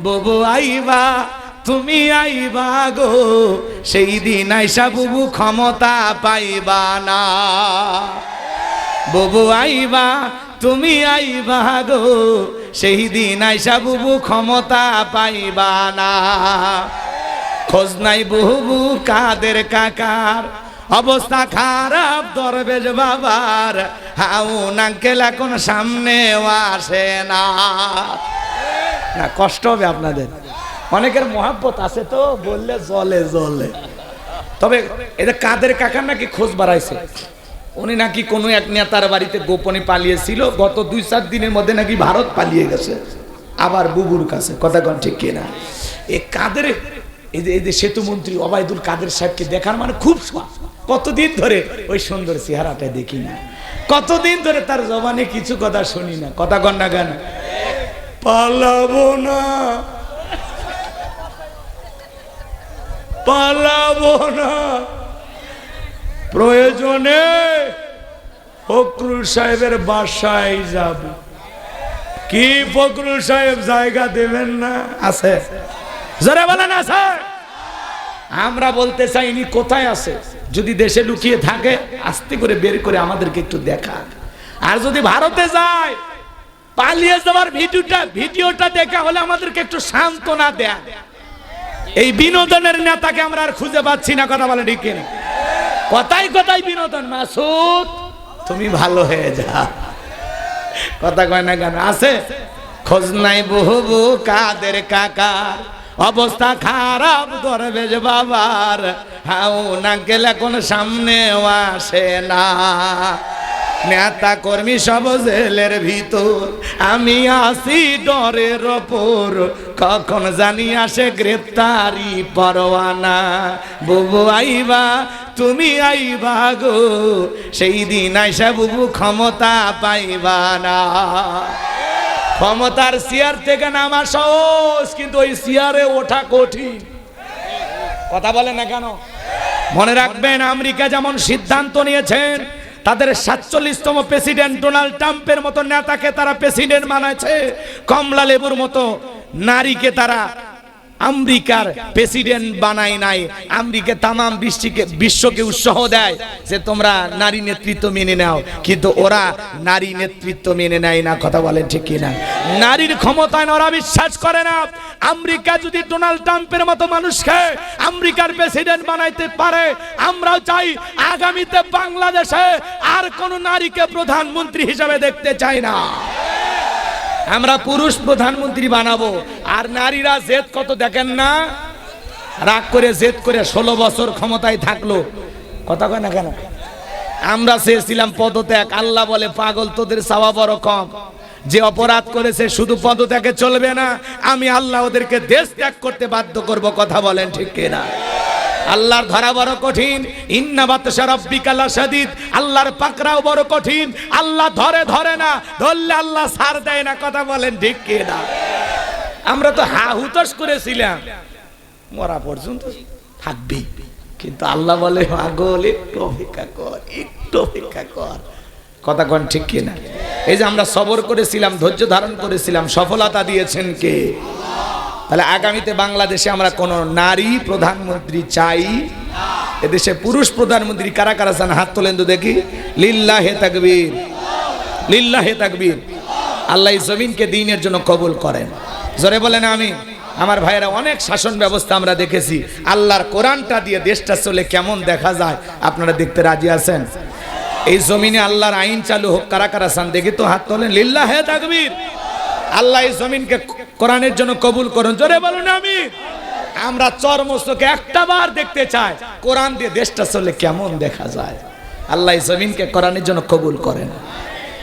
বুবু আইবা, তুমি আইবা গো। সেই দিন আইসা বুবু ক্ষমতা পাইবা না। বুবু আইবা, তুমি আইবা গো। সেই দিন আইসা বুবু ক্ষমতা পাইবা না। খোঁজ নাই বুবু কাদের কাকার। অবস্থা খারাপ দরবেশ বাবার। হাউ নাঙ্কেল এখন সামনেও আসে না। না, কষ্ট হবে আপনাদের। অনেকের মহাব্বত আছে তো, বললে জলে জলে। তবে এদের কাদের কাকার নাকি খোঁজ বাড়াইছে? উনি নাকি কোনো এক নেতার বাড়িতে গোপনে পালিয়েছিল, গত দুই, চার দিনের মধ্যে নাকি ভারত পালিয়ে গেছে। আবার বুবুর কাছে, কথা কন ঠিক কিনা? এ কাদের, এই যে এই যে সেতু মন্ত্রী অবায়দুল কাদের সাহেবকে দেখার মানে খুব। কতদিন ধরে ওই সুন্দর চেহারাটা দেখি না। কতদিন ধরে তার জবানে কিছু কথা শুনি না। কথা কন না কেন? পালাবো না। পালাবো না। প্রয়োজনে ফখরুল সাহেবের বাসায় যাব। কি ফখরুল সাহেব জায়গা দেবেন না? আছে। জোরে বলেন আছে। আমরা বলতে চাই ইনি কোথায় আছে? যদি দেশে লুকিয়ে থাকে আস্তে করে বের করে আমাদেরকে একটু দেখা আর যদি ভারতে যায় পালিয়ে যাওয়ার ভিডিওটা ভিডিওটা দেখা হলে আমাদেরকে একটু সান্ত্বনা দেয়া। এই বিনোদনের নেতাকে আমরা আর খুঁজে পাচ্ছি না, কথা বলে ঠিক কথাই কথাই বিনোদন, মাসুদ, তুমি ভালো হয়ে যা কথা কয় না কেন? আছে? খোঁজ নাই বহু কাদের কাকার অবস্থা খারাপ দরবেজ বাবার। হাউ না গেলে কোন সামনে আসে না। নেতা কর্মী সব জেলের ভিতর। আমি আসি ডরের ওপর। কখন জানি আসে গ্রেপ্তারি পরোয়ানা। বুবু আইবা, তুমি আইবা গো। সেই দিন আইসা বুবু ক্ষমতা পাইবা না। ক্ষমতার চেয়ার থেকে নামা সহজ, কিন্তু ওই চেয়ারে ওঠা কঠিন। কথা বলে না কেন? মনে রাখবেন, আমেরিকা যেমন সিদ্ধান্ত নিয়েছেন তাদের সাতচল্লিশতম প্রেসিডেন্ট ডোনাল্ড ট্রাম্পের মতো নেতাকে তারা প্রেসিডেন্ট মানাচ্ছে কমলা লেবুর মতো নারীকে তারা আমেরিকার প্রেসিডেন্ট বানায় নাই। আমেরিকা তামাম বিশ্বকে বিশ্বকে উৎসাহ দেয় যে তোমরা নারী নেতৃত্ব মেনে নাও। কিন্তু ওরা নারী নেতৃত্ব মেনে নেয় না, কথা বলেন ঠিক কিনা। নারীর ক্ষমতায় ওরা বিশ্বাস করে না। আমেরিকা যদি ডোনাল্ড ট্রাম্পের মতো মানুষকে আমেরিকার প্রেসিডেন্ট বানাইতে পারে, আমরাও চাই আগামীতে বাংলাদেশে আর কোন নারীকে প্রধানমন্ত্রী হিসেবে দেখতে চাই না। আমরা পুরুষ প্রধানমন্ত্রী বানাবো। আর নারীরা জেদ কত দেখেন না? রাগ করে জেদ করে ষোলো বছর ক্ষমতায় থাকল। কথা কয় না কেন? আমরা চেয়েছিলাম পদত্যাগ। আল্লাহ বলে, পাগল, তোদের চাওয়া বড় কম। যে অপরাধ করেছে শুধু পদত্যাগে চলবে না। আমি আল্লাহ ওদেরকে দেশ ত্যাগ করতে বাধ্য করব। কথা বলেন ঠিক কিনা? আল্লাহর ধরা বড় কঠিন। ইন্না বাতশা রাব্বিকা আল্লাহর পাকড়াও বড় কঠিন। আল্লাহ ধরে ধরে না, ধরলে আল্লাহ ছাড় দেয় না, কথা বলেন ঠিক কি না? আমরা তো হা হুতস করেছিলাম। মরা পর্যন্ত থাকবি। কিন্তু আল্লাহ বলে পাগল একটু অপেক্ষা কর, একটু অপেক্ষা কর। কথা কন ঠিক কি না? এই যে আমরা সবর করেছিলাম, ধৈর্য ধারণ করেছিলাম, সফলতা দিয়েছেন কে? তাহলে আগামীতে বাংলাদেশে আমরা কোন নারী প্রধানমন্ত্রী চাই? এদেশে পুরুষ প্রধানমন্ত্রী কারা কারা চান? হাত তোলেন তো দেখি। লিল্লা হে তাকবীর। লিল্লা হে তাকবীর। আল্লাহ জমিনকে দিনের জন্য কবুল করেন। জোরে বলেন আমি আমার ভাইয়েরা, অনেক শাসন ব্যবস্থা আমরা দেখেছি। আল্লাহর কোরআনটা দিয়ে দেশটা চলে কেমন দেখা যায়? আপনারা দেখতে রাজি আছেন? এই জমিনে আল্লাহর আইন চালু হোক, কারা কারা চান? দেখি তো হাত তোলেন। লিল্লা হে তাকবীর। আল্লাহ এই জমিনকে কোরআনের জন্য কবুল করুন। জোরে বলুন আমি আমরা চর্মস্তকে একটা বার দেখতে চাই, কোরআন দিয়ে দেশটা চলে কেমন দেখা যায়? আল্লাহ জমিনকে কোরআনের জন্য কবুল করেন।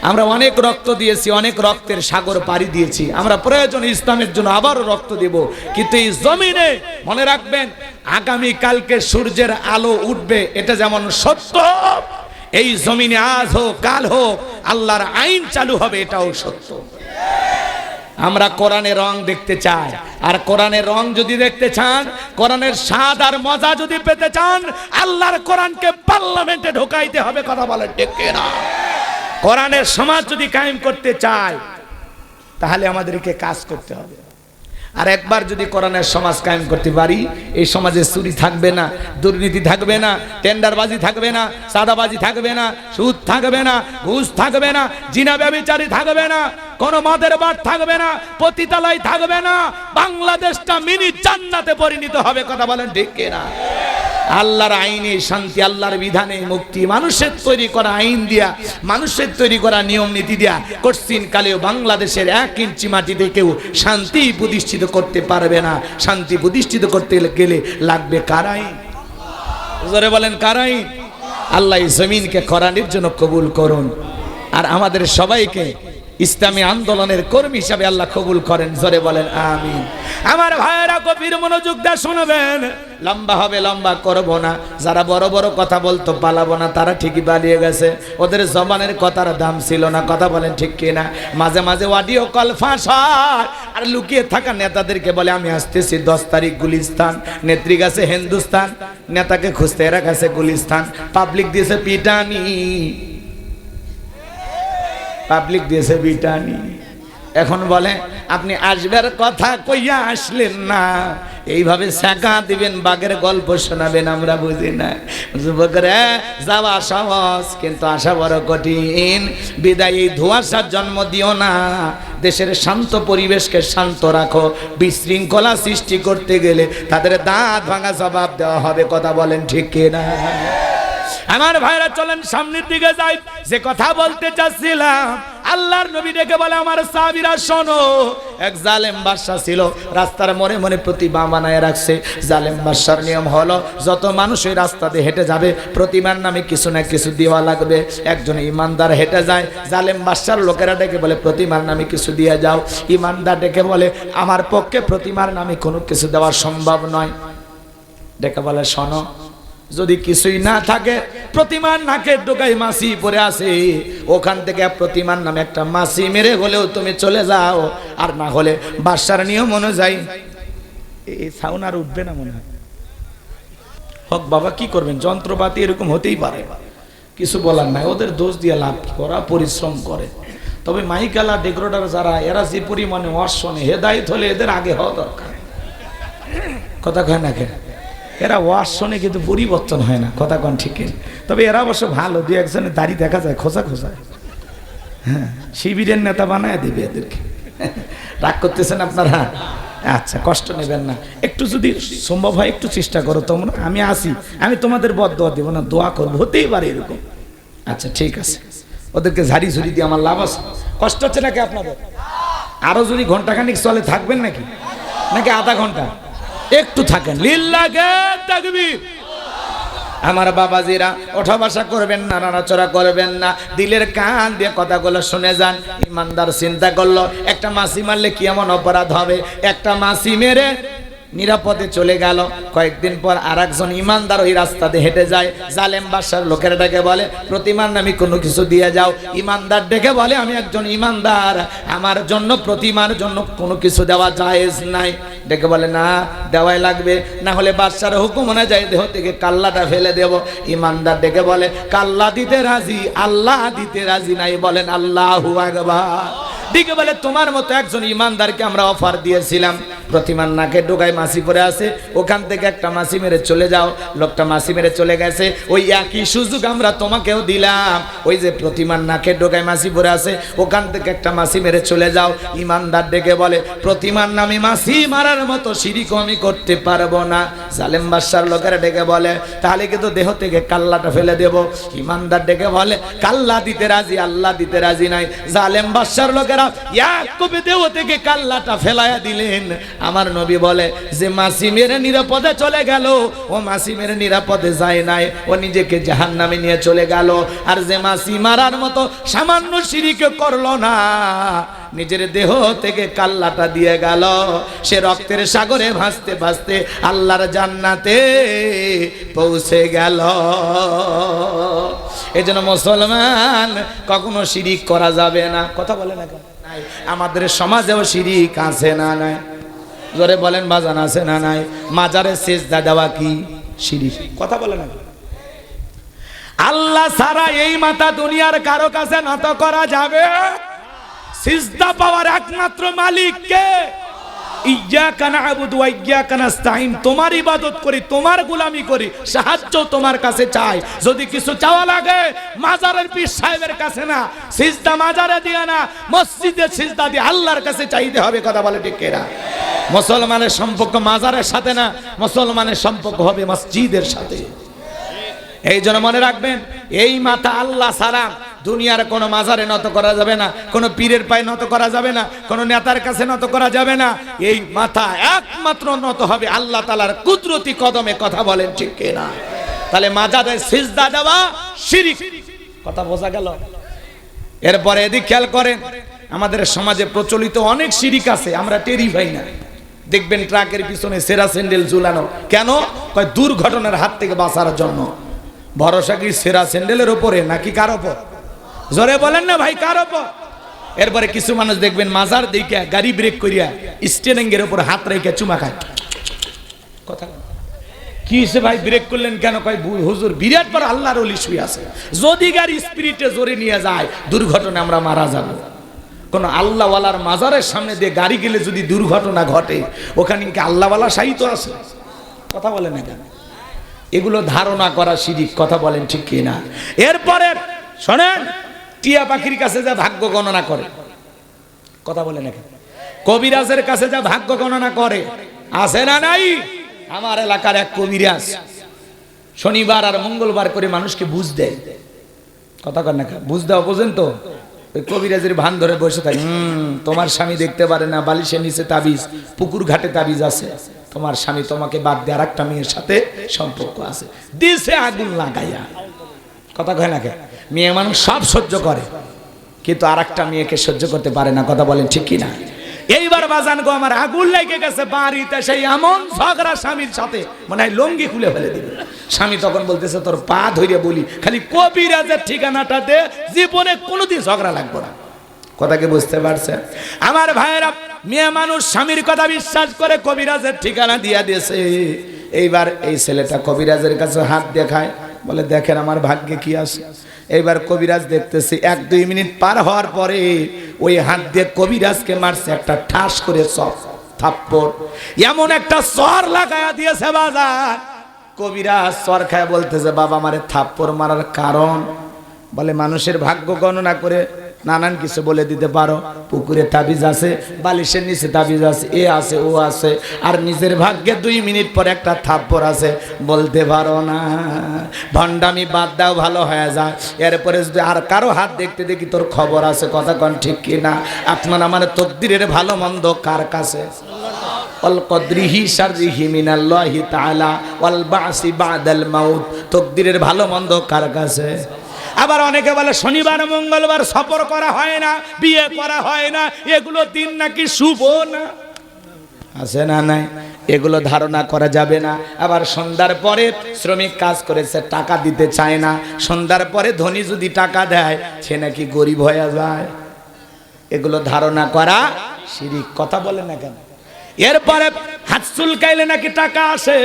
আমরা অনেক রক্ত দিয়েছি, অনেক রক্তের সাগর পাড়ি দিয়েছি। আমরা প্রয়োজন ইসলামের জন্য আবারও রক্ত দেব। কিন্তু এই জমিনে, মনে রাখবেন, আগামী কালকে সূর্যের আলো উঠবে, এটা যেমন সত্য, এই জমিনে আজ হোক, কাল হোক, আল্লাহর আইন চালু হবে, এটাও সত্য। আমরা কোরআনের রং দেখতে চাই। আর কোরআনের রং যদি দেখতে চান, কোরআনের স্বাদ আর মজা যদি পেতে চান, আল্লাহর কোরআনকে পার্লামেন্টে ঢোকাইতে হবে কথা বলেন ডেকে না কোরআনের সমাজ যদি কায়েম করতে চায়, তাহলে আমাদেরকে কাজ করতে হবে। আর একবার যদি কোরআনের সমাজ কায়েম করতে পারি, এই সমাজে চুরি থাকবে না, দুর্নীতি থাকবে না, টেন্ডারবাজি থাকবে না সাদাবাজি থাকবে না, সুদ থাকবে না, ঘুষ থাকবে না, জিনা ব্যবচারী থাকবে না কোন মদের বার থাকবে না, পতিতালয় থাকবে না, বাংলাদেশটা মিনি জান্নাতে পরিণত হবে, কথা বলেন ঠিক কিনা? আল্লাহর আইনে শান্তি, আল্লাহর বিধানে মুক্তি, মানুষের তৈরি করা আইন দিয়া, মানুষের তৈরি করা নিয়ম নীতি দিয়া কঠিন কালেও বাংলাদেশের এক ইঞ্চি মাটিতে কেউ শান্তি প্রতিষ্ঠিত করতে পারবে না। শান্তি প্রতিষ্ঠিত করতে গেলে লাগবে কারাই জোরে বলেন কারাই আল্লাহ জমিনকে করানির জন্য কবুল করুন। আর আমাদের সবাইকে ইসলামী আন্দোলনের কর্মী হিসাবে আল্লাহ কবুল করেন, জোরে বলেন, আমিন। আমার ভাইয়েরা, কবির মনোযোগ দিয়ে শুনবেন। লম্বা হবে, লম্বা করব না। যারা বড় বড় কথা বলতো, পালাবো না, তারা ঠিকই পালিয়ে গেছে। ওদের জবানের কথার দাম ছিল না, কথা বলেন ঠিক কিনা। মাঝে মাঝে অডিও কল ফাঁস আর লুকিয়ে থাকা নেতাদেরকে বলে, আমি আসতেছি দশ তারিখ গুলিস্তান, নেত্রী গেছে হিন্দুস্তান, নেতাকে খুঁজতে এরা গেছে গুলিস্তান। পাবলিক দিয়েছে পিটানি। পাবলিক দিয়েছে বিটানি এখন বলে, আপনি আসবার কথা কইয়া আসলেন না। এইভাবে শেখা দিবেন, বাঘের গল্প শোনাবেন আমরা বুঝি না। যুবকরা যাওয়া সহজ, কিন্তু আসা বড় কঠিন। বিদায় এই ধোঁয়াশার জন্ম দিও না। দেশের শান্ত পরিবেশকে শান্ত রাখো। বিশৃঙ্খলা সৃষ্টি করতে গেলে তাদের দাঁত ভাঙা জবাব দেওয়া হবে। কথা বলেন ঠিক কিনা? আমার ভাইরা চলেন সামনের দিকে যাই। যে কথা বলতে চাচ্ছিলাম, আল্লাহর নবী ডেকে বলে, আমার সাবিরা শোনো, এক জালেম বাদশা ছিল, রাস্তার মনে মনে প্রতিমা বানায় রাখছে। জালেম বাদশার নিয়ম হলো, যত মানুষ ওই রাস্তা দিয়ে হেঁটে যাবে, প্রতিমার নামে কিছু না কিছু দেওয়া লাগবে। একজন ইমানদার হেঁটে যায়, জালেম বাদশার লোকেরা ডেকে বলে, প্রতিমার নামে কিছু দিয়ে যাও। ইমানদার ডেকে বলে, আমার পক্ষে প্রতিমার নামে কোনো কিছু দেওয়া সম্ভব নয়। ডেকে বলে, শোনো যদি কিছুই না থাকে, প্রতিমার নাকের ডোকায় মাসি পরে আসে ওখান থেকে প্রতিমার নামে একটা মাসি মেরে হলেও তুমি চলে যাও, আর না হলে বাসার নিয়ম অনুযায়ী এই সাউন আর উঠবে না মনে হয়। হক বাবা, কি করবেন? যন্ত্রপাতি এরকম হতেই পারে। কিছু বলার নাই, ওদের দোষ দিয়ে লাভ করা পরিশ্রম করে। তবে মাইকালা, ডেকোরেটার যারা, এরা যে পরিমাণে অশ্বনে হেদায়ত হলে এদের আগে হওয়া দরকার। কথা কয় না কেন? এরা ওয়াশ শোনে কিন্তু পরিবর্তন হয় না, কথা কন ঠিক তবে এরা অবশ্য ভালো, দু একজনের দাড়ি দেখা যায় খোঁচা খোঁচা হ্যাঁ শিবিরের নেতা বানায় দেবে এদেরকে। রাগ করতেছেন আপনারা? আচ্ছা কষ্ট নেবেন না। একটু যদি সম্ভব হয়, একটু চেষ্টা করো তোমরা। আমি আসি, আমি তোমাদের বদ দোয়া দেবো না, দোয়া করব, হতেই পারে এরকম। আচ্ছা ঠিক আছে। ওদেরকে ঝাড়ি ঝুড়ি দিয়ে আমার লাভ আছে। কষ্ট হচ্ছে নাকি আপনাদের? আরও যদি ঘন্টাখানিক চলে, থাকবেন নাকি? নাকি আধা ঘণ্টা একটু থাকেন। লিল্লাকে তাকবীর। আমার বাবাজিরা ওঠা বসা করবেন না, নাড়াচড়া করবেন না। দিলের কান দিয়ে কথাগুলো শুনে যান। ইমানদার চিন্তা করল, একটা মাসি মারলে কি এমন অপরাধ হবে? একটা মাসি মেরে নিরাপদে চলে গেল। কয়েকদিন পর আর একজন ইমানদার ওই রাস্তাতে হেঁটে যায়। জালেম বাসার লোকের ডেকে বলে প্রতিমার নামে কোনো কিছু দিয়ে যাও। ইমানদার ডেকে বলে, আমি একজন ইমানদার। আমার জন্য প্রতিমার জন্য কোনো কিছু দেওয়া জায়েজ নাই। ডেকে বলে, না, দেওয়াই লাগবে। না হলে বাদশার হুকুম না যায় দেহ থেকে কাল্লাটা ফেলে দেব। ইমানদার ডেকে বলে, কাল্লা দিতে রাজি, আল্লাহ দিতে রাজি নাই। বলেন, আল্লাহ আকবার। দিকে বলে, তোমার মতো একজন ইমানদারকে আমরা অফার দিয়েছিলাম। প্রতিমার নাকে ডোকায় মাসি পরে আছে। ওখান থেকে একটা মাসি মেরে চলে যাও। লোকটা মাসি মেরে চলে গেছে। ওই একই সুযোগ আমরা তোমাকেও দিলাম। ওই যে প্রতিমার নাকে ডোকায় মাসি পরে আছে, ওখান থেকে একটা মাসি মেরে চলে যাও। ইমানদার ডেকে বলে, প্রতিমার নামে মাসি মারার মতো সিঁড়িকে আমি করতে পারব না। জালেম বাদশার লোকেরা ডেকে বলে, তাহলে কিন্তু দেহ থেকে কাল্লাটা ফেলে দেব। ইমানদার ডেকে বলে, কাল্লা দিতে রাজি, আল্লাহ দিতে রাজি নাই। জালেম বাদশার লোকেরা কাল্লাটা দিলেন। আমার নবী বলে, যে মাসি মেরে নিরাপদে চলে গেল, ও মাসি মেরে নিরাপদে যায় নাই, ও নিজেকে জাহান নামে নিয়ে চলে গেল। আর যে মাসি মারার মতো সামান্য সিঁড়িকে করল না, নিজের দেহ থেকে কাল্লাটা দিয়ে গেল। সে রক্তের সাগরে ভাসতে ভাসতে আল্লাহর জান্নাতে পৌঁছে গেল। এই জন্য মুসলমান কখনো শিরিক করা যাবে না। কথা বলে না কেন? আমাদের সমাজেও শিরিক আছে না নাই? জোরে বলেন, বাজান আছে না নাই? মাজারে শেষ দেওয়া কি? শিরিক। কথা বলে না আল্লাহ সারা এই মাথা দুনিয়ার কারও কাছে নত করা যাবে? সিজদা পাওয়ার একমাত্র মালিক কে? তোমার ইবাদত করি, তোমার করি, সাহায্য তোমার কাছে চাই। যদি কিছু চাওয়া লাগে, মাজারের সাহেবের কাছে না, সিজদা মাজারে না সিজদা দিয়ে কাছে চাইতে হবে, কথা বলে মুসলমানের সম্পর্ক মাজারের সাথে না, মুসলমানের সম্পর্ক হবে মসজিদের সাথে। এই জন্য মনে রাখবেন, এই মাথা আল্লাহ সারা দুনিয়ার কোনো মাজারে নত করা যাবে না, কোনো পীরের পায়ে নত করা যাবে না, কোনো নেতার কাছে নত করা যাবে না। এই মাথা একমাত্র নত হবে আল্লাহ তালার কুদরতি কদমে কথা বলেন, ঠিক না তাহলে মাজারে সিজদা দেওয়া শিরিক। কথা বোঝা গেল? এরপরে এদিক খেয়াল করেন, আমাদের সমাজে প্রচলিত অনেক শিরিক আছে, আমরা টেরি পাই না। দেখবেন ট্রাকের পিছনে সেরা স্যান্ডেল ঝুলানো। কেন? দুর্ঘটনার হাত থেকে বাঁচার জন্য। ভরসা কি সেরা স্যান্ডেলের ওপরে নাকি কার ওপর জোরে বলেন না ভাই, কার ওপর? এরপরে কিছু মানুষ দেখবেন মাজার দিকে গাড়ি ব্রেক করিয়া স্টিয়ারিং এর উপর হাত রেখে চুমা খায়। কথা। কি হয়েছে ভাই ব্রেক করলেন কেন? কয় হুজুর, বিরাট বড় আল্লাহর অলি শুয়ে আছে। যদি গাড়ি স্পিরিটে জোরে নিয়ে যায় দুর্ঘটনা আমরা মারা যাব। কোন আল্লাহওয়ালার মাজারের সামনে দিয়ে গাড়ি গেলে যদি দুর্ঘটনা ঘটে, ওখানে কি আল্লাহওয়ালা সাহিত্য আছে? কথা বলেন না কেন এগুলো ধারণা করা শিরিক, কথা বলেন ঠিক কি না এরপরে, শোনেন টিয়া পাখির কাছে যা ভাগ্য গণনা করে। কথা বলেন এখন কবিরাজের কাছে যা ভাগ্য গণনা করে। আছে না নাই? আমার এলাকার এক কবিরাজ। শনিবার আর মঙ্গলবার করে মানুষকে বুঝ দেয়। কথা কর না বুঝ দেওয়া বোঝেন তো? ওই কবিরাজের ভান ধরে বসে থাকে। "হুম, তোমার স্বামী দেখতে পারে না বালিশের নিচে তাবিজ পুকুর ঘাটে তাবিজ আছে। তোমার স্বামী তোমাকে বাদ দিয়ে আর একটা মেয়ের সাথে সম্পর্ক আছে। দিছে আগুন লাগাইয়া। কথা কয় না কে মেয়ে মানুষ সব সহ্য করে। কিন্তু আর একটা মেয়েকে সহ্য করতে পারে না, কথা বলেন ঠিক কি না এইবার বাজান গো, আমার আগুন লেগে গেছে বাড়িতে সেই এমন ঝগড়া স্বামীর সাথে, মনে লঙ্গি খুলে ফেলে দিবে। স্বামী তখন বলতেছে, তোর পা ধরে বলি, খালি কবিরাজের ঠিকানাটা দে, জীবনে কোনোদিন ঝগড়া লাগবে না। কথাকে বুঝতে পারছে আমার ভাইয়েরা, মেয়ে মানুষ স্বামীর কথা বিশ্বাস করে কবিরাজের ঠিকানা দিয়া দিয়েছে। এইবার এই ছেলেটা কবিরাজের কাছে হাত দেখায়, বলে, দেখেন আমার ভাগ্যে কি আছে? এইবার কবিরাজ দেখতেছি, এক দুই মিনিট পার হওয়ার পরে ওই হাত দিয়ে কবিরাজকে মারছে, একটা ঠাস করে সব থাপ্পড়। এমন একটা সর লাগায়া দিয়েছে বাজার। কবিরাজ সর খায় বলতেছে, বাবা মারে থাপ্পড় মারার কারণ? বলে, মানুষের ভাগ্য গণনা করে নানান কিছু বলে দিতে পারো। পুকুরে তাবিজ আছে, বালিশের নিচে তাবিজ আছে, এ আছে, ও আছে। আর নিজের ভাগ্যে দুই মিনিট পর একটা থাপ্পড় আছে। বলতে পারো না। ভণ্ডামি বাদ দাও, ভালো হয়ে যায় এরপরে যদি আর কারও হাত দেখতে দেখি তোর খবর আছে, কথা কন ঠিক কি না আপনার আমার তকদিরের ভালো মন্দ কার কাছে? বাসি বাদাল তকদিরের ভালো মন্দ কার কাছে? আবার অনেকে বলে শনিবার, মঙ্গলবার সফর করা হয় না, বিয়ে করা হয় না, এগুলো দিন নাকি শুভ না? আছে না নাই? এগুলো ধারণা করা যাবে না। আবার সন্ধ্যার পরে শ্রমিক কাজ করেছে, টাকা দিতে চায় না। সন্ধ্যার পরে ধনী যদি টাকা দেয়, সে নাকি গরিব হয়ে যায়। এগুলো ধারণা করা শিরিক। কথা বলে না কেন? এরপরে হাত চুলকাইলে নাকি টাকা আসে।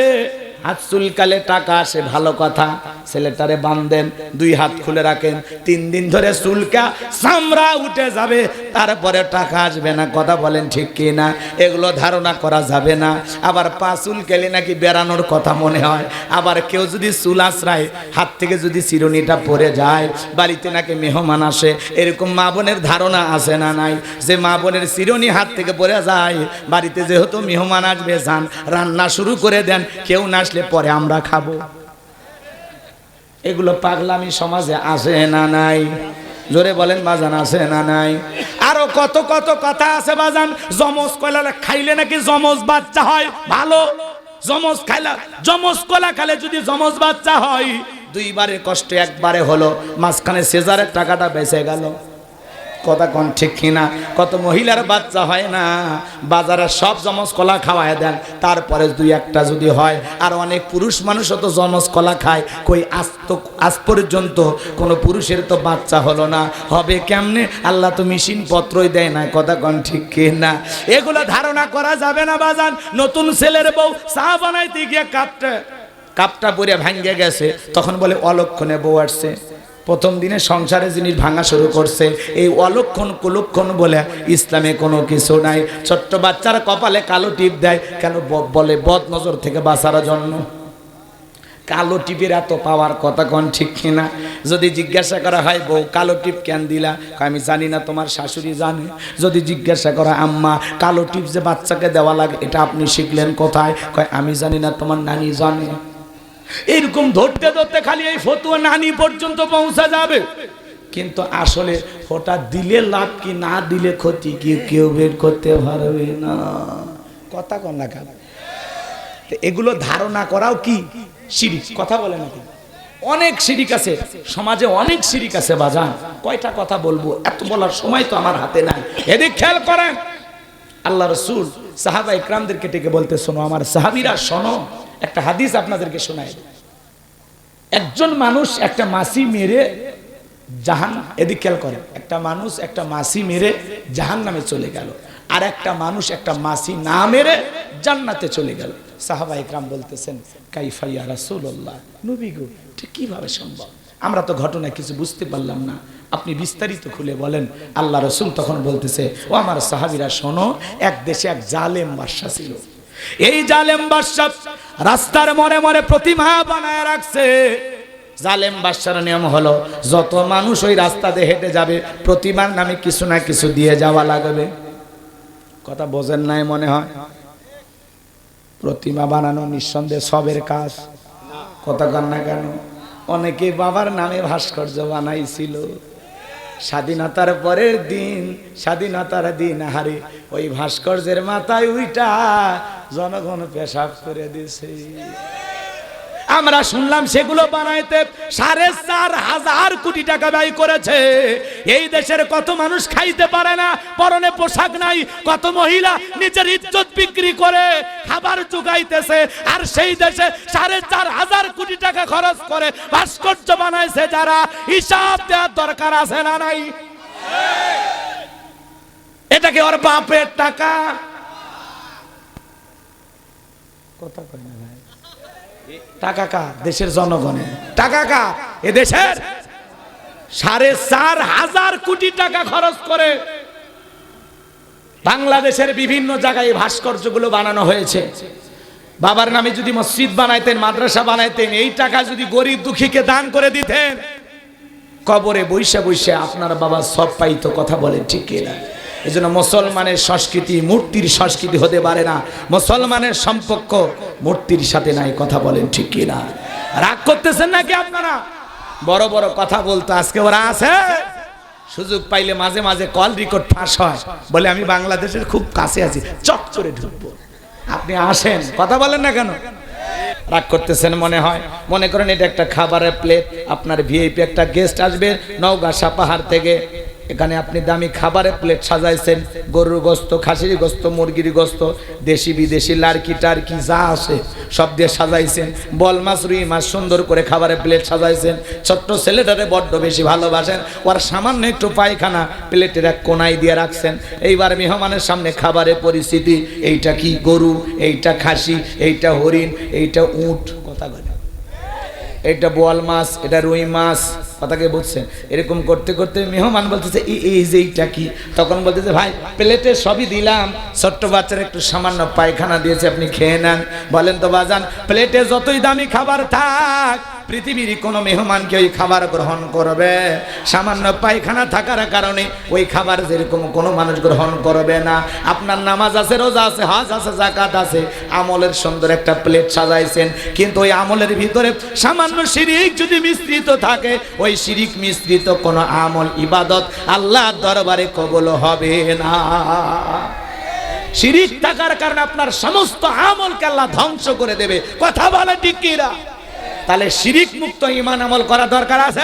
হাত চুলকালে টাকা আসে, ভালো কথা। ছেলেটারে বান্ধেন দুই হাত খুলে রাখেন, তিন দিন ধরে চুলকা, চামড়া উঠে যাবে, তারপরে টাকা আসবে না। কথা বলেন ঠিক কি না এগুলো ধারণা করা যাবে না। আবার পা চুলকালে নাকি বেড়ানোর কথা মনে হয়। আবার কেউ যদি চুল আশ্রায় হাত থেকে যদি চিরুনিটা পড়ে যায়, বাড়িতে নাকি মেহমান আসে, এরকম মা বোনের ধারণা আছে না নাই? যে মা বোনের চিরুনি হাত থেকে পড়ে যায়, বাড়িতে যেহেতু মেহমান আসবে, যান, রান্না শুরু করে দেন, কেউ না আসলে পরে আমরা খাব। এগুলো পাগলামি সমাজে আসে না নাই? জোরে বলেন, বাজান আছে না নাই? আরও কত কত কথা আছে, বাজান? জমজ কলা খাইলে নাকি জমজ বাচ্চা হয়? ভালো। জমজ খাইলা জমজ কলা খালে যদি জমজ বাচ্চা হয় দুইবারে কষ্ট একবারে হলো। মাঝখানে সেজারের টাকাটা বেঁচে গেল। কথা কোন ঠিক কিনা? কত মহিলার বাচ্চা হয় না? বাজারে সব জমজ কলা খাওয়ায় দেন। তারপরে দুই একটা যদি হয়, আর অনেক পুরুষ মানুষও তো জমজ কলা খায়। কই আজ তো, আজ পর্যন্ত কোনো পুরুষের তো বাচ্চা হলো না। হবে কেমনে? আল্লাহ তো মেশিন পত্রই দেয় না, কথা কোন ঠিক কিনা? এগুলো ধারণা করা যাবে না বাজান। নতুন ছেলের বউ চা বানাইতে গিয়ে কাপটা কাপটা পরে ভাঙ্গে গেছে। তখন বলে অলক্ষণে বউ আসছে। প্রথম দিনে সংসারে জিনিস ভাঙা শুরু করছে এই অলক্ষণ কুলক্ষণ বলে ইসলামে কোনো কিছু নাই। ছোট্ট বাচ্চারা কপালে কালো টিপ দেয়, কেন বলে বদ নজর থেকে বাঁচার জন্য? কালো টিপের এত পাওয়ার কথা কোন ঠিক কিনা? যদি জিজ্ঞাসা করা হয়, বউ, কালো টিপ কেন দিলা? আমি জানি না, তোমার শাশুড়ি জানে। যদি জিজ্ঞাসা করা, আম্মা, কালো টিপ যে বাচ্চাকে দেওয়া লাগে, এটা আপনি শিখলেন কোথায়? কয়, আমি জানি না, তোমার নানি জানে। এরকম ধরতে ধরতে খালি এই ফতুয়া নানি পর্যন্ত পৌঁছা যাবে। কিন্তু আসলে ওটা দিলে লাভ কি, না দিলে ক্ষতি কি, কেউ বের করতে পারবে না। কথা কন না কেন? এগুলো ধারণা করাও কি? শিরিক। কথা বলে নাকি অনেক শিরিক আছে, সমাজে অনেক শিরিক আছে বাজান। কয়টা কথা বলব? এত বলার সময় তো আমার হাতে নাই। এদিক খেয়াল করেন। আল্লাহ রসুল সাহাবা ইকরামদেরকে ডেকে বলতে, শোনো, আমার সাহাবিরা শোনো একটা হাদিস আপনাদেরকে শোনায় একজন মানুষ একটা মাসি মেরে জাহান, এদিক খেয়াল করেন, একটা মানুষ একটা মাসি মেরে জাহান নামে চলে গেল, আর একটা মানুষ একটা মাসি না মেরে জান্নাতে চলে গেল। সাহাবা ইকরাম বলতেছেন কাইফাইয়া রাসূলুল্লাহ? নবী গো, ঠিক কীভাবে সম্ভব? আমরা তো ঘটনা কিছু বুঝতে পারলাম না। আপনি বিস্তারিত খুলে বলেন। আল্লাহ রসুল তখন বলতেছে, ও আমার সাহাবিরা, শোনো, এক দেশে এক জালেম বাদশা ছিল। এই জালেম বাদশা রাস্তার মরে মরে প্রতিমা বানায় রাখছে। জালেম বাদশার নিয়ম হলো, যত মানুষ ওই রাস্তাতে হেঁটে যাবে, প্রতিমার নামে কিছু না কিছু দিয়ে যাওয়া লাগবে। কথা বোঝেন নাই মনে হয়? প্রতিমা বানানো নিঃসন্দেহে সবের কাজ। কথা কান কেন? অনেকে বাবার নামে ভাস্কর্য বানাইছিল। স্বাধীনতার পরের দিন স্বাধীনতার দিন হারে ওই ভাস্কর্যের মাথায় উইটা জনগণ পেশাব করে দিছে। আমরা শুনলাম সেগুলো বানাইতে সাড়ে চার হাজার কোটি টাকা ব্যয় করেছে। এই দেশের কত মানুষ খাইতে পারে না, পরনে পোশাক নাই, কত মহিলা নিজের ইজ্জত বিক্রি করে খাবার জোগাইতেছে, আর সেই দেশে সাড়ে চার হাজার কোটি টাকা খরচ করে ভাস্কর্য বানাইছে যারা। হিসাব দেওয়ার দরকার আছে না নাই? এটাকে ওর বাপের টাকা। কথা কয় না। টাকা কা দেশের জনগণের। টাকা কা এ দেশের সাড়ে চার হাজার কোটি টাকা খরচ করে বাংলাদেশের বিভিন্ন জায়গায় ভাস্কর্যগুলো বানানো হয়েছে। বাবার নামে যদি মসজিদ বানাইতেন, মাদ্রাসা বানাইতেন, এই টাকা যদি গরিব দুঃখীকে দান করে দিতেন, কবরে বৈশা বৈশা আপনার বাবা সব পাইতো, কথা বলেন ঠিক কিনা? এই জন্য মুসলমানের সংস্কৃতি মূর্তির সংস্কৃতি হতে পারে না। মুসলমানের সম্পর্ক মূর্তির সাথে নাই, কথা বলেন ঠিক কিনা? রাগ করতেছেন নাকি আপনারা? বড় বড় কথা বলতো, আজকে ওরা আছে। সুযোগ পাইলে মাঝে মাঝে কল রেকর্ড ফাঁস হয়। বলে, আমি বাংলাদেশের খুব কাছে আছি চট করে ঢুকবো। আপনি আসেন, কথা বলেন না কেন? রাগ করতেছেন মনে হয়। মনে করেন এটা একটা খাবারের প্লেট আপনার ভিআইপি একটা গেস্ট আসবে নওগাঁ সাপাহার থেকে। এখানে আপনি দামি খাবারের প্লেট সাজাইছেন, গরুর গোস্ত, খাসির গোস্ত, মুরগির গোস্ত, দেশি বিদেশি, লার্কি টার্কি, যা আসে, সব দিয়ে সাজাইছেন। বল মাছ, রুই মাছ, সুন্দর করে খাবারের প্লেট সাজাইছেন। ছোট্ট ছেলেটারে বড্ড বেশি ভালোবাসেন। ওর সামান্য একটু পায়খানা প্লেটের এক কোনায় দিয়ে রাখছেন। এইবার মেহমানের সামনে খাবারের পরিস্থিতি, এইটা কি গরু, এইটা খাসি, এইটা হরিণ, এইটা উট, কথা বলে। এটা বোয়াল মাছ, এটা রুই মাছ, কথাকে বুঝছেন। এরকম করতে করতে মেহমান বলতেছে এই যে এইটা কি? তখন বলতেছে, ভাই, প্লেটে সবই দিলাম, ছোট্ট বাচ্চার একটু সামান্য পায়খানা দিয়েছে, আপনি খেয়ে নেন। বলেন তো, বাজান, প্লেটে যতই দামি খাবার থাক পৃথিবীর কোনো মেহমানকে ওই খাবার গ্রহণ করবে? সামান্য পায়খানা থাকার কারণে ওই খাবার যেরকম কোনো মানুষ গ্রহণ করবে না। আপনার নামাজ আছে, রোজা আছে, হজ আছে জাকাত আছে, আমলের সুন্দর একটা প্লেট সাজাইছেন। কিন্তু ওই আমলের ভিতরে সামান্য শিরিক যদি মিশ্রিত থাকে, ওই শিরিক মিশ্রিত কোনো আমল, ইবাদত আল্লাহ দরবারে কবল হবে না। শিরিক থাকার কারণে আপনার সমস্ত আমলকে আল্লাহ ধ্বংস করে দেবে। কথা বলে ঠিক কিরা তাহলে শিরিক মুক্ত ইমান আমল করা দরকার আছে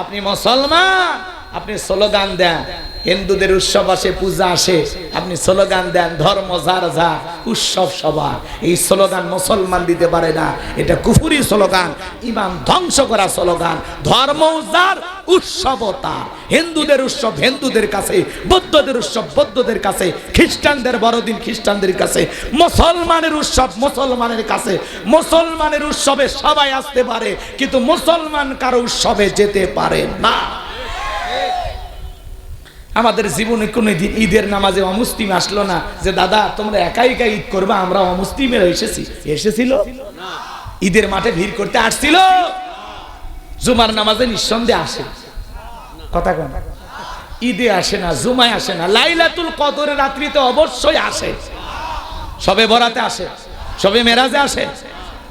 আপনি মুসলমান আপনি স্লোগান দেন। হিন্দুদের উৎসব আসে, পূজা আসে। আপনি স্লোগান দেন, ধর্ম, যার যা, উৎসব সবার। এই স্লোগান মুসলমান দিতে পারে না। এটা কুফুরি স্লোগান ইমান ধ্বংস করা স্লোগান। ধর্ম যার, উৎসব তার। হিন্দুদের উৎসব হিন্দুদের কাছে, বৌদ্ধদের উৎসব বৌদ্ধদের কাছে, খ্রিস্টানদের বড়দিন খ্রিস্টানদের কাছে। মুসলমানের উৎসব মুসলমানের কাছে। মুসলমানের উৎসবে সবাই আসতে পারে, কিন্তু মুসলমান কারও উৎসবে যেতে পারে না। আমাদের জীবনে কোনো দিন ঈদের নামাজে অমুসলিম আসলো না যে, দাদা, তোমরা একা একা ঈদ করবে, আমরা অমুসলিমের এসেছি। এসেছিল? ঈদের মাঠে ভিড় করতে আসছিল? জুমার নামাজে নিঃসন্দেহে আসে। কথা কন। ঈদে আসে না, জুমায় আসে না, লাইলাতুল কদরের রাত্রিতে অবশ্যই আসে। সবে বরাতে আসে, সবে মেরাজে আসে।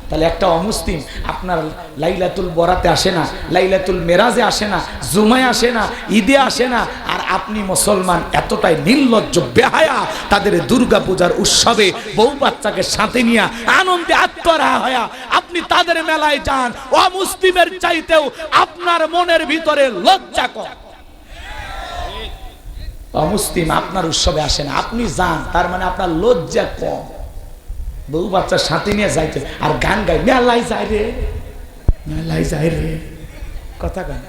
তাহলে একটা অমুসলিম আপনার লাইলাতুল বরাতে আসে না, লাইলাতুল মেরাজে আসে না, জুমায় আসে না, ঈদে আসে না, আর আপনি মুসলমান এতটাই নির্লজ্জ, বেহায়া, তাদের দুর্গা পূজার উৎসবে বউ বাচ্চাকে সাথে নিয়ে আনন্দে আত্মরা হয়া আপনি তাদের মেলায় যান, অমুসলিমের চাইতেও আপনার মনের ভিতরে লজ্জা কর অমুসলিম আপনার উৎসবে আসে না, আপনি যান, তার মানে আপনার লজ্জা কম। বউ বাচ্চার সাথে নিয়ে যাইতে আর গান গাই মেলাই যায় রে মেলাই যায় রে। কথা গান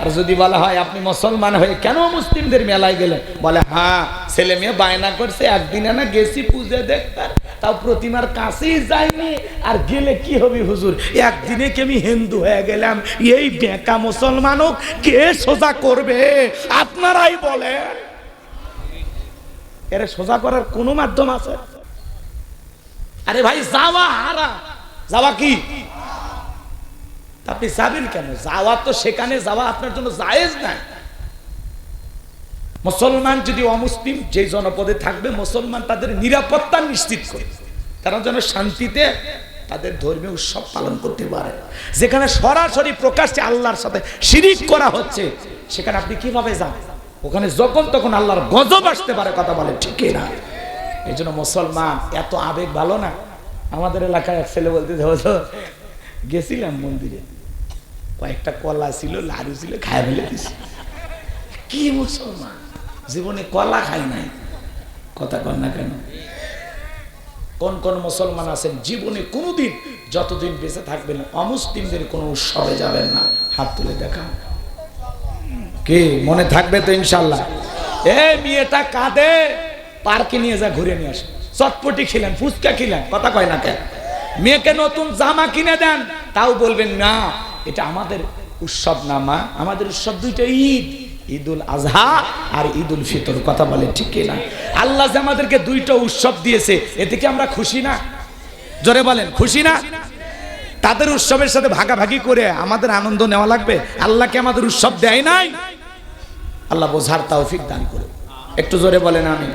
আর যদি বলা হয়, আপনি মুসলমান হয়ে কেন মুসলিমদের মেলায় গেলেন? বলে হ্যাঁ ছেলে মেয়ে বায়না করছে, একদিনে না গেছি পুজো দেখতার তাও প্রতিমার কাছেই যাইনি। আর গেলে কি হবে হুজুর? একদিনে কি আমি হিন্দু হয়ে গেলাম? এই বেকা মুসলমানও কে সোজা করবে? আপনারাই বলেন। এর সোজা করার কোনো মাধ্যম আছে? আরে ভাই যাওয়া হারা। যাওয়া কি? আপনি যাবেন কেন? যাওয়া তো সেখানে যাওয়া আপনার জন্য জায়েজ নাই। মুসলমান যদি অমুসলিম যে জনপদে থাকবে মুসলমান তাদের নিরাপত্তা নিশ্চিত করে। তারা যেন শান্তিতে তাদের ধর্মীয় উৎসব পালন করতে পারে। যেখানে সরাসরি প্রকাশ্যে আল্লাহর সাথে শিরিক করা হচ্ছে সেখানে আপনি কীভাবে যান? ওখানে যখন তখন আল্লাহর গজব আসতে পারে কথা বলে ঠিকই না এই জন্য মুসলমান, এত আবেগ ভালো না? আমাদের এলাকায় এক ছেলে বলতে গেছিলাম মন্দিরে। কয়েকটা কলা ছিল, লাড়ু ছিল, খায় ফেলে দিছি কি মুসলমান? জীবনে কলা খাই নাই। কথা কর না কেন? কোন কোন মুসলমান আছেন? জীবনে কোনোদিন, যতদিন বেঁচে থাকবেন, অমুসলিমদের কোনো উৎসবে যাবেন না। হাত তুলে দেখা কে? মনে থাকবে তো ইনশাল্লাহ। এ, মেয়েটা কাঁদে। পার্কে নিয়ে যা ঘুরে নিয়ে আসে। চটপটি খেলেন, ফুচকা খেলেন, কথা কয় না কেন মেয়েকে নতুন জামা কিনে দেন, তাও বলবেন, না, এটা আমাদের উৎসব না মা, আমাদের উৎসব দুইটা ঈদ, ঈদুল আজহা আর ঈদুল ফিতর। কথা বলে, ঠিক না? আল্লাহ যে আমাদেরকে দুইটা উৎসব দিয়েছে, এতে কি আমরা খুশি না? জোরে বলেন, খুশি না? তাদের উৎসবের সাথে ভাগাভাগি করে আমাদের আনন্দ নেওয়া লাগবে? আল্লাহকে আমাদের উৎসব দেয় নাই? আল্লাহ বোঝার তৌফিক দান করে একটু জোরে বলেন আমি